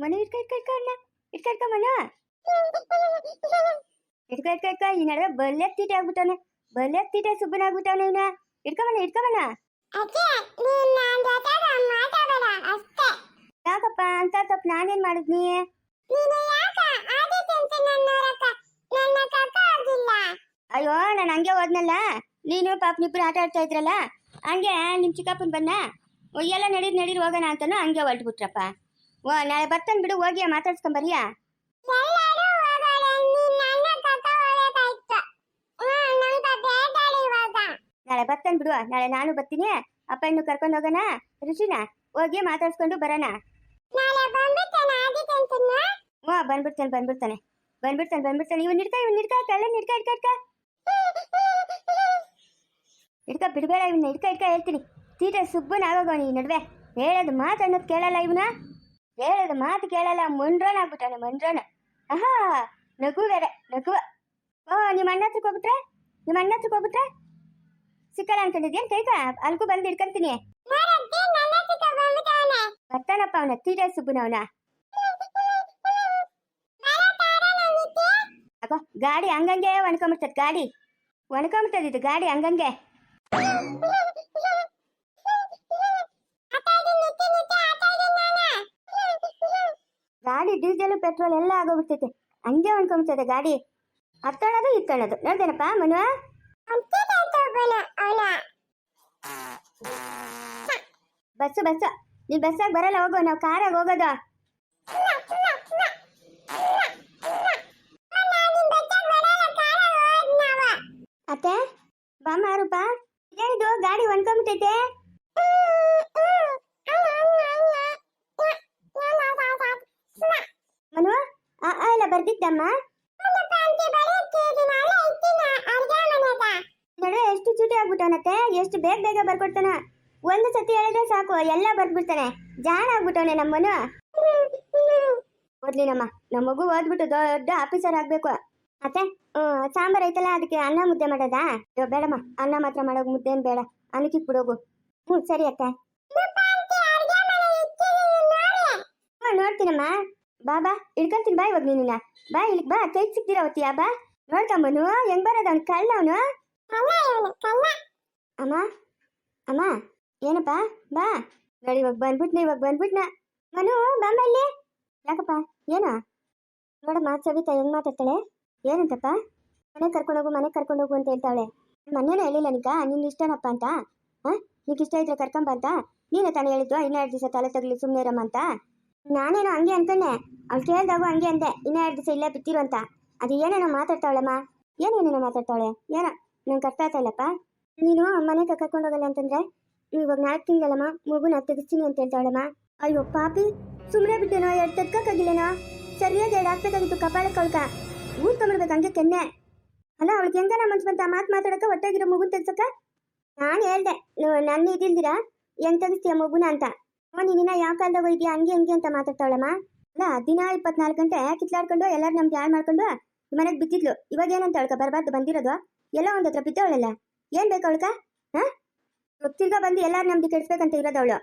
ಮನೆ ಇಟ್ಕ ಇಟ್ಕ ಇಟ್ಕ ಅಣ್ಣ. ಇಟ್ಕ ಇಟ್ಕ ಮನ. ಇಟ್ಕ ಇಟ್ಕ ಇಟ್ಕ. ಈ ನಡುವೆ ಬಲ್ಲೆ ತೀಟೆ ಆಗ್ಬಿಟ್ಟವನೆ. ಬಲ್ಲೆ ತೀಟೆ ಸುಬ್ಬನ ಆಗ್ಬಿಟ್ಟವನೆ ಇವ್ನ. ಇಟ್ಕ ಮನ ಇಟ್ಕ ಮನ. ಯಾಕಪ್ಪ? ಅಂತ ತಪ್ಪು ನಾನೇನ್ ಮಾಡಿದ್ನಿ ಅಯ್ಯೋ ನಾನು ಹಂಗೆ ಹೋದ್ನಲ್ಲ. ನೀನು ಪಾಪ ನಿಬ್ರು ಆಟ ಆಡ್ತಾ ಇದ್ರಲ್ಲ. ಹಂಗೆ ನಿಮ್ಮ ಚಿಕ್ಕಪ್ಪನ ಬನ್ನ ಎಲ್ಲ ನಡೀರಿ ನಡೀರಿ ಹೋಗೋಣ ಅಂತಾನು ಹಂಗೆ ಹೊರಟ್ಬಿಟ್ರಪ್ಪ. ಓ ನಾಳೆ ಬರ್ತಾನೆ ಬಿಡು ಹೋಗಿ ಮಾತಾಡ್ಸ್ಕೊಂಬರಿಯಾ ನಾಳೆ ಬರ್ತಾನೆ ಬಿಡು ನಾಳೆ ನಾನು ಬರ್ತೀನಿ. ಅಪ್ಪ ಇನ್ನು ಕರ್ಕೊಂಡು ಹೋಗೋಣ? ಋಷಿನ ಹೋಗಿ ಮಾತಾಡ್ಸ್ಕೊಂಡು ಬರೋಣ? ಹ್ಞೂ ಬಂದ್ಬಿಡ್ತಾನೆ ಬಂದ್ಬಿಡ್ತಾನೆ ಬಂದ್ಬಿಡ್ತಾನೆ. ಬಂದ್ಬಿಡ್ತಾನೆ ಇವನ್ ಹಿಡ್ಕ ಇವನ್ ಹಿಡ್ಕ ಕಳ್ಳ ಹಿಡ್ಕ ಹಿಡ್ಕ ಹಿಡ್ಕ ಹಿಡ್ಕ ಬಿಡಬೇಡ ಇವನ್ನ ಹಿಡ್ಕ ಹಿಡ್ಕ ಹೇಳ್ತೀನಿ. ತೀಟ ಸುಬ್ಬನ ಆಗೋಗೋಣ ಈ ನಡುವೆ. ಹೇಳೋದು ಮಾತಾಡೋದು ಕೇಳಲ್ಲ ಇವನ. ಹೇಳೋದು ಮಾತು ಕೇಳಲ್ಲ, ಮಂಡ್ರೋನ್ ಆಗ್ಬಿಟ್ಟಾನೆ, ಮಂಡ್ರೋನ. ಆಹಾ ನಗು ಬೇರೆ ನಗುವ. ಓ, ನಿಮ್ಮ ಅಣ್ಣ ಹತ್ರಕ್ಕೆ ಹೋಗ್ಬಿಟ್ರೆ? ನಿಮ್ಮ ಅಣ್ಣ ಹತ್ರಕ್ಕೆ ಹೋಗ್ಬಿಟ್ರೆ? ಸಿಕ್ಕಲ್ಲ ಅನ್ಕೊಂಡಿದ್ಯೇನು ಕೈಕ? ಅಲ್ಗೂ ಬಂದು ಹಿಡ್ಕೊಂತೀನಿ. ಬರ್ತಾನಪ್ಪ ಅವನ, ತೀರ ಸುಬ್ಬನವನ ಅಪ್ಪ ಗಾಡಿ ಹಂಗಂಗೆ ಒಣ್ಕೊಂಬಿಡ್ತದ, ಗಾಡಿ. ಒಣ್ಕೊಂಬಿಡ್ತದ ಇದು ಗಾಡಿ ಹಂಗಂಗೆ. ಗಾಡಿ ಡೀಸೆಲ್ ಪೆಟ್ರೋಲ್ ಎಲ್ಲ ಆಗೋಗ್ಬಿಡ್ತೈತೆ. ಹಂಗೆ ಒಣ್ಕೊಂಬಿಡ್ತದೆ ಗಾಡಿ. ಹತ್ತಣದು ಇತ್ತಣದು ನೋಡ್ದೇನಪ್ಪ ಮನು ಬಸ್ಸು ಬಸ್ಸು. ನೀ ಬಸ್ಸಾಗ ಬರಲ್ಲ ಹೋಗೋ. ನಾವು ಕಾರಾಗ ಹೋಗೋದು. ಅತ್ತೆ ಬಾಮ್ಮ ರೂಪ ಇದೇನಿದು? ಗಾಡಿ ಒಣ್ಕೊಂಬಿಟ್ಟೈತೆ ಮನು ಆ ಆ ಎಲ್ಲ ಬರ್ದಿದ್ದಮ್ಮ? ಎಷ್ಟು ಚೂಟಿ ಆಗ್ಬಿಟ್ಟವನತ್ತೆ ಎಷ್ಟು ಬೇಗ ಬೇಗ ಬರ್ಕೊಡ್ತಾನ. ಒಂದು ಸತಿ ಹೇಳಿದ್ರೆ ಸಾಕು ಎಲ್ಲ ಬರ್ದ್ಬಿಡ್ತಾನೆ. ಜಾಣ ಆಗ್ಬಿಟ್ಟವನೆ ನಮ್ಮನು ಓದ್ಲಿನಮ್ಮ ನಮ್ಮ ಮಗು ಓದ್ಬಿಟ್ಟು ದೊಡ್ಡ ಆಫೀಸರ್ ಆಗ್ಬೇಕು. ಹ್ಮ್, ಸಾಂಬಾರ್ ಐತಲ್ಲ ಅದಕ್ಕೆ ಅನ್ನ ಮುದ್ದೆ ಮಾಡೋದಾ? ಬೇಡಮ್ಮ ಅನ್ನ ಮಾತ್ರ ಮಾಡೋ ಮುದ್ದೆ ಏನ್ ಬೇಡ ಅನ್ನಕ್ಕೆ ಬಿಡೋಗು ಹ್ಞೂ ಸರಿ ಅತ್ತೆ. ನೋಡ್ತೀನಮ್ಮ. ಬಾ ಬಾ. ಇಡ್ಕೊಂತೀನಿ ಬಾ ಇವಾಗ ನೀನಿನ ಬಾ ಇಲ್ಲಿ ಬಾ. ಕೈ ಸಿಕ್ತಿರ ಅವತ್ತಿಯಾ ಬಾ. ನೋಡ್ಕೊಂಬನು ಹೆಂಗ್ ಬರೋದು ಅವ್ನು ಕಳ್ಳ ಅವನು? ಅಮ್ಮ ಅಮ್ಮ ಏನಪ್ಪ? ಬಾ. ನೋಡಿ ಇವಾಗ ಬಂದ್ಬಿಟ್ನ ಇವಾಗ ಬಂದ್ಬಿಟ್ನ. ಮನು ಬಾಮ್ಮ ಇಲ್ಲಿ. ಯಾಕಪ್ಪ? ಏನು? ನೋಡಮ್ಮ ಸವಿತಾ ಹೆಂಗ್ ಮಾತಾಡ್ತಾಳೆ? ಏನಂತಪ್ಪ? ಮನೆ ಕರ್ಕೊಂಡೋಗು ಮನೆ ಕರ್ಕೊಂಡೋಗು ಅಂತ ಹೇಳ್ತಾಳೆ ಮೊನ್ನೆನೇ ಹೇಳಿಲ್ಲ ನಿಕ ನಿನ್ನ ಇಷ್ಟನಪ್ಪ ಅಂತ? ಹಾ ನಿಂಗೆ ಇಷ್ಟ ಇದ್ರೆ ಕರ್ಕೊಂಬ ಅಂತ? ನೀನೇ ತಾನೇ ಹೇಳಿದ್ದು ಇನ್ನೆರಡು ದಿವಸ ತಲೆ ತಗ್ಲಿ ಸುಮ್ಮನೆ ಇರಮ್ಮ ಅಂತ? ನಾನೇನೋ ಹಂಗೆ ಅನ್ಕೊಂಡೆ. ಅವ್ಳು ಕೇಳ್ದಾಗೂ ಹಂಗೆ ಅಂದೆ. ಇನ್ನೆರಡು ದಿವಸ ಇಲ್ಲೇ ಬಿತ್ತಿರು ಅಂತ ಅದು ಏನೇನೋ ಮಾತಾಡ್ತಾವಳಮ್ಮ. ಏನೇನೇನೋ ಮಾತಾಡ್ತಾಳೆ ಏನೋ? ನಂಗೆ ಅರ್ಥ ಆಯ್ತಾ ಇಲ್ಲಪ್ಪ. ನೀನು ಮನೆಗೆ ಕರ್ಕೊಂಡು ಹೋಗಲ್ಲ ಅಂತಂದ್ರೆ? ಇವಾಗ ನಾಲ್ಕು ತಿಂಗಳಮ್ಮ, ಮಗುನ ತೆಗಿಸ್ತೀನಿ ಅಂತ ಹೇಳ್ತಾಳಮ್ಮ ಅಯ್ಯೋ ಪಾಪಿ. ಸುಮ್ಮನೆ ಬಿಟ್ಟೇನೋ? ಎರಡು ತಡ್ಕಕ್ಕಾಗಿಲ್ಲೇನೋ ಸರಿಯಾಗಿ ಎರಡು ಹಾಕ್ಬೇಕಾಗಿತ್ತು ಕಪಾಳಕ್ಕೆ ಅವಳ್ಕ. ಊದ್ಕೊಂಬಿಡ್ಬೇಕು ಹಂಗೆ ಕೆನ್ನೆ. ಅಲ್ಲ, ಅವಳಿಗೆ ಹೆಂಗನ ಮನ್ಸು ಬಂತ? ಮಾತು ಮಾತಾಡಕ ಹೊಟ್ಟೆಗಿರೋ ಮಗುನ್ ತೆಗ್ಸಕ್ಕ? ನಾನು ಹೇಳ್ದೆ. ನನ್ನ ಇದಿಲ್ದಿರಾ? ಹೆಂಗೆ ತೆಗಿಸ್ತೀಯ ಮಗುನ ಅಂತ. ನೀನಿನ್ನ ಯಾವ ಕಾಲದಾಗ ಹೋಗಿದ್ಯಾ? ಹಂಗೆ ಹಂಗೆ ಅಂತ ಮಾತಾಡ್ತಾವಳಮ್ಮ. ಅಲ್ಲ, ದಿನ ಇಪ್ಪತ್ನಾಲ್ಕು ಗಂಟೆ ಕಿತ್ಲಾಡ್ಕೊಂಡು ಎಲ್ಲರೂ ನಮ್ಗೆ ಹಾಳು ಮಾಡ್ಕೊಂಡು ಮನೆಗೆ ಬಿದ್ದಿದ್ಲು. ಇವಾಗ ಏನಂತ ಅವಳ್ಕ? ಬರಬಾರ್ದು, ಬಂದಿರೋದು? ಎಲ್ಲ ಒಂದ್ ಹತ್ರ ಬಿದ್ದವಳಲ್ಲ? ಏನ್ ಬೇಕು ಅವಳ್ಕ? ಹಾ? ತಿರ್ಗಾ ಬಂದು ಎಲ್ಲಾರು ನೆಮ್ಮದಿ ಕೆಡಿಸ್ಬೇಕಂತ ಇರೋದು ಅವಳು.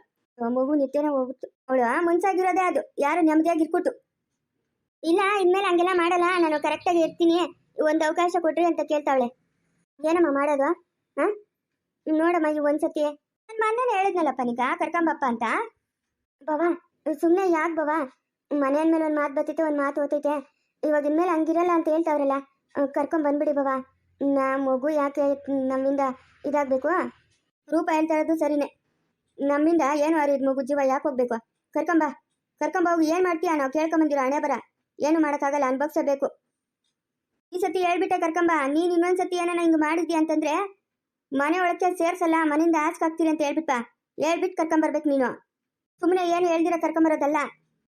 ಮಗು ನಿತ್ಯನೇ ಹೋಗುತ್ತು ಅವಳು ಮುನ್ಸಾಗಿರೋದೇ ಅದು. ಯಾರು ನೆಮ್ಮದಿಯಾಗಿ ಇರ್ಕೊಟ್ಟು. ಇಲ್ಲ, ಇನ್ಮೇಲೆ ಹಂಗೆಲ್ಲ ಮಾಡಲ್ಲ. ನಾನು ಕರೆಕ್ಟಾಗಿ ಇರ್ತೀನಿ. ಒಂದು ಅವಕಾಶ ಕೊಟ್ರಿ ಅಂತ ಕೇಳ್ತಾವಳೆ. ಏನಮ್ಮ ಮಾಡೋದು? ಹಾ ನೋಡಮ್ಮ, ಈ ಒಂದ್ಸತಿ. ನನ್ನ ಮನೇನೆ ಹೇಳಿದ್ನಲ್ಲಪ್ಪ ನೀಗ, ಕರ್ಕೊಂಬಪ್ಪ ಅಂತ? ಬಾವಾ ಸುಮ್ಮನೆ ಯಾಕೆ ಬಾವಾ ಮನೆ ಅಂದ್ಮೇಲೆ ಒಂದು ಮಾತು ಬರ್ತೈತೆ ಒಂದು ಮಾತು ಓತೈತೆ ಇವಾಗ ಇನ್ಮೇಲೆ ಹಂಗಿರಲ್ಲ ಅಂತ ಹೇಳ್ತಾವ್ರಲ್ಲ. ಕರ್ಕೊಂಡ್ ಬಂದ್ಬಿಡಿ ಬಾವಾ ನಾ ಮಗು ಯಾಕೆ ನಮ್ಮಿಂದ ಇದಾಗಬೇಕು? ರೂಪ ಹೇಳ್ತಾ ಇರೋದು ಸರಿನೇ. ನಮ್ಮಿಂದ ಏನು ಅರಿದ್ ಮಗು ಜೀವ ಯಾಕೆ ಹೋಗ್ಬೇಕು? ಕರ್ಕೊಂಬ ಕರ್ಕೊಂಬ ಹೋಗಿ ಏನು ಮಾಡ್ತೀಯ? ನಾವು ಕೇಳ್ಕೊಂಬಂದಿರೋ ಹಣೆ ಬರ. ಏನು ಮಾಡೋಕ್ಕಾಗಲ್ಲ ಅನುಭವಿಸಬೇಕು ಈ ಸತಿ ಹೇಳ್ಬಿಟ್ಟೆ ಕರ್ಕೊಂಬ ನೀನು ಇನ್ನೊಂದು ಸತಿ ಏನಾನ ಹಿಂಗೆ ಮಾಡಿದ್ಯಾ ಅಂತಂದ್ರೆ, ಮನೆ ಒಳಕ್ಕೆ ಸೇರ್ಸಲ್ಲ, ಮನೆಯಿಂದ ಹಾಕ್ತೀನಿ ಅಂತ ಹೇಳ್ಬಿಟ್ಟ ಹೇಳ್ಬಿಟ್ಟು ಕರ್ಕೊಂಬರ್ಬೇಕು ನೀನು. ಸುಮ್ಮನೆ ಏನು ಹೇಳ್ದಿರ ಕರ್ಕೊಂಬರೋದಲ್ಲ?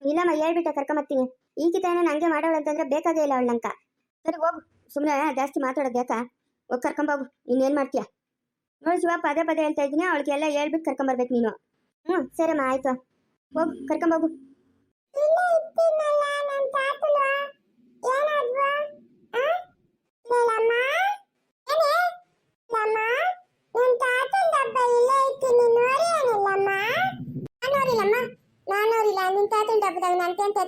ಇಲ್ಲಮ್ಮ, ಹೇಳ್ಬಿಟ್ಟೆ ಕರ್ಕೊಂಬರ್ತೀನಿ ಈ ಏನೋ ಹಂಗೆ ಮಾಡೋಳು ಅಂತಂದ್ರೆ ಬೇಕಾಗೇ ಇಲ್ಲ ಅವಳು ನಂಕ. ಸರಿ, ಹೋಗು. ಸುಮ್ಮನೆ ಜಾಸ್ತಿ ಮಾತಾಡೋದು ಬೇಕಾ ಹೋಗಿ ಕರ್ಕೊಂಬೋಗು. ಇನ್ನೇನು ಮಾಡ್ತೀಯ? ನೋಡಿ ಶಿವ, ಪದೇ ಪದೇ ಹೇಳ್ತಾ ಇದ್ದೀನಿ, ಅವಳಿಗೆಲ್ಲ ಹೇಳ್ಬಿಟ್ಟು ಕರ್ಕೊಂಬರ್ಬೇಕು ನೀನು. ಹ್ಞೂ ಸರಮ್ಮ ಆಯಿತು. ಹೋಗು, ಕರ್ಕೊಂಬೋಗು. ತಾತನ ಡಬ್ಬದಾಗ ನಂತೆ ಅಂತ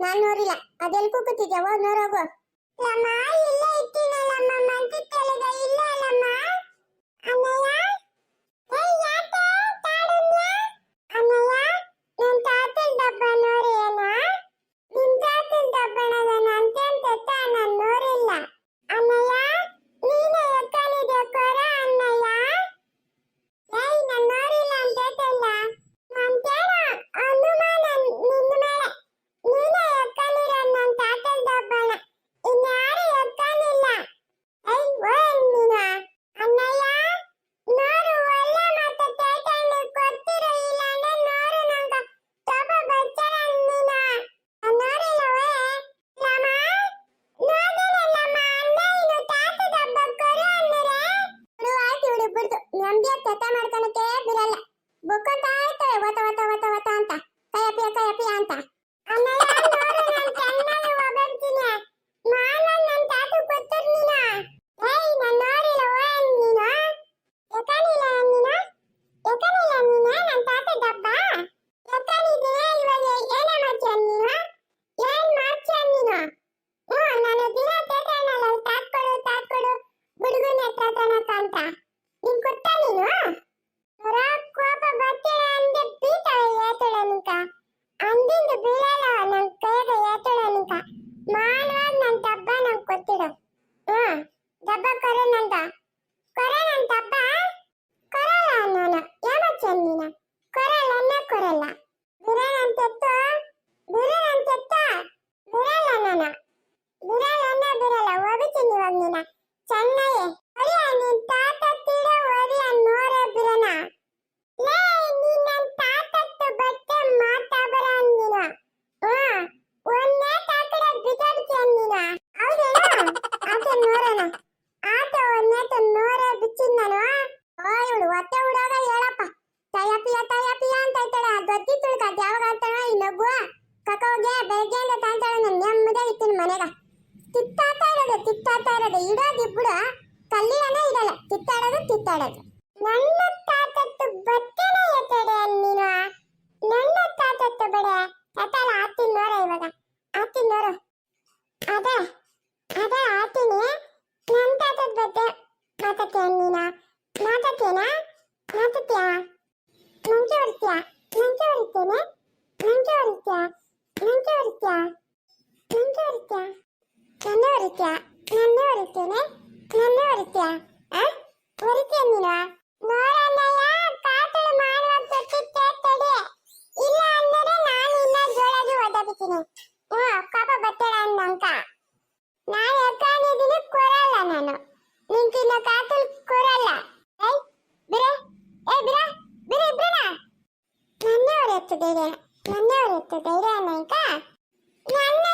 ನಾನು ನೋಡಿಲ್ಲ ಅದೆಲ್ಲಿ ಕೂತಿದ್ದೆ ಹೋಗ್ ಇಲ್ಲ ಬೇಡ ಸತ್ತಲ್ಲ ಆಗ್ತೀನಿ ನೋಡ ಇವಾಗ. ಆಗ್ತೀನಿ ನೋಡು. ಅದ ಅದ ಆಗ್ತೀನಿ ನನ್ನ ತಾತದ ಬಗ್ಗೆ ಮಾತಾಡ್ತೀಯ ನೀನ? ಮಾತಾಡ್ತೀಯನಾ? ಮಾತಾಡ್ತೀಯ? ನಂಗೆ ಹೊಡಿತೀಯ ನಂಗೆ ಹೊಡಿತೇನೆ ನಂಗೆ ಹೊಡಿತೀಯ ನಂಗೆ ಹೊಡಿತೀಯ ನಂಗೆ ಹೊಡಿತೀಯ ನನ್ನ ಹೊಡಿತೀಯ ನನ್ನ ಹೊಡಿತೇನೆ ನನ್ನ ಹೊಡಿತೀಯ ಅಪ್ಪಾಪ ಬತ್ತೇಳ ಅಂದಂಕ. ನಾನು ಅಕ್ಕ ದಿನ ಕೊರಲ್ಲ ನಾನು. ನಿಂಕಿನ ಕಾತಲ್ ಕೊರಲ್ಲ. ಏಯ್, ಬಿರೆ, ಏ ಬಿರೆ ಬಿರೆ ಬಿರೆ ನನ್ನವರ ಎತ್ತು ಧೈರ್ಯ, ನನ್ನವರ ಎತ್ತು ಧೈರ್ಯ ಅನ್ನಕ. ನನ್ನ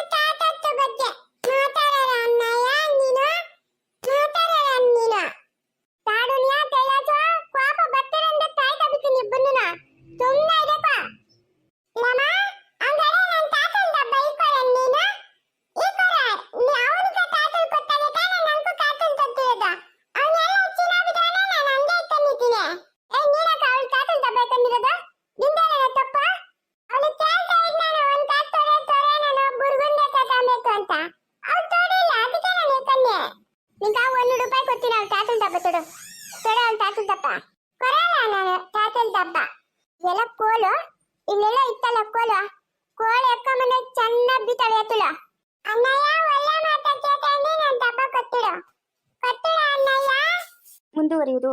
ದಪ್ಪ ಕೊರಲ್ಲ ನಾನು, ತಾತನ ದಪ್ಪ ಎಲ್ಲ ಕೋಲು? ಇಲ್ಲೆಲ್ಲ ಇತ್ತಲ್ಲ ಕೋಲು? ಕೋಳು ಅಕ್ಕ ಮನೆ ಚೆನ್ನಾಗಿ ಬೀತಾಳೆ ಎತ್ತುಳ ಅಣ್ಣಯ್ಯ, ಒಳ್ಳೆ ಮಾತಾ ಕೇಳ್ತಾ ನಾನು ದಪ್ಪ ಕೊತ್ತಿಡು ಕೊತ್ತಿಡ ಅಣ್ಣಯ್ಯ? ಮುಂದುವರಿಯುವುದು.